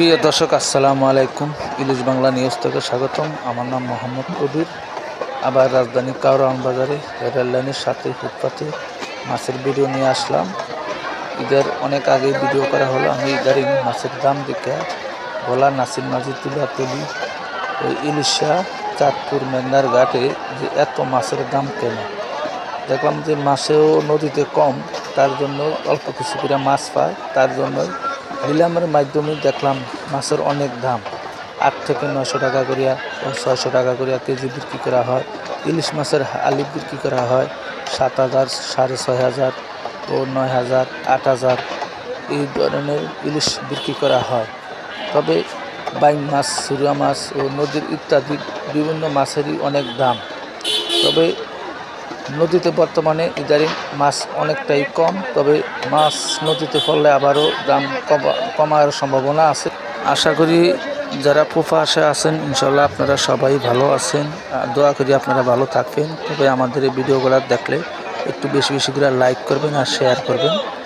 প্রিয় দর্শক, আসসালামু আলাইকুম। ইলিশ বাংলা নিউজ থেকে স্বাগতম। আমার নাম মোহাম্মদ কবির। আবার রাজধানী কাউরান বাজারে রেল লাইনের সাথে ফুটপাতে মাছের ভিডিও নিয়ে আসলাম। ঈদের অনেক আগে ভিডিও করা হলো। আমি ইদারিং মাছের দাম দেখে ভোলা নাসির মাঝি তুলা তুলি ওই ইলিশা চাঁদপুর মেঘনার ঘাটে যে এত মাছের দাম কেন? দেখলাম যে মাছেও নদীতে কম, তার জন্য অল্প কিছু করে মাছ পায়। তার জন্য নিলামের মাধ্যমে দেখলাম মাছের অনেক দাম। আট থেকে নয়শো টাকা করিয়া ও ছয়শো টাকা করিয়া কেজি বিক্রি করা হয়। ইলিশ মাছের আলি বিক্রি করা হয়। সাত হাজার, সাড়ে ছয় হাজার ও নয় হাজার, আট হাজার এই ধরনের ইলিশ বিক্রি করা হয়। তবে বাইন মাছ সুরা মাছ ও নদীর ইত্যাদি বিভিন্ন মাছেরই অনেক দাম। তবে নদীতে বর্তমানে ইদারিং মাছ অনেকটাই কম, তবে মাছ নদীতে পড়লে আবারও দাম কমা- কমার সম্ভাবনা আছে। আশা করি যারা পোফা আশা আছেন ইনশাল্লাহ আপনারা সবাই ভালো আছেন। দোয়া করি আপনারা ভালো থাকবেন। তবে আমাদের এই ভিডিওগুলো দেখলে একটু বেশি বেশি করে লাইক করবেন আর শেয়ার করবেন।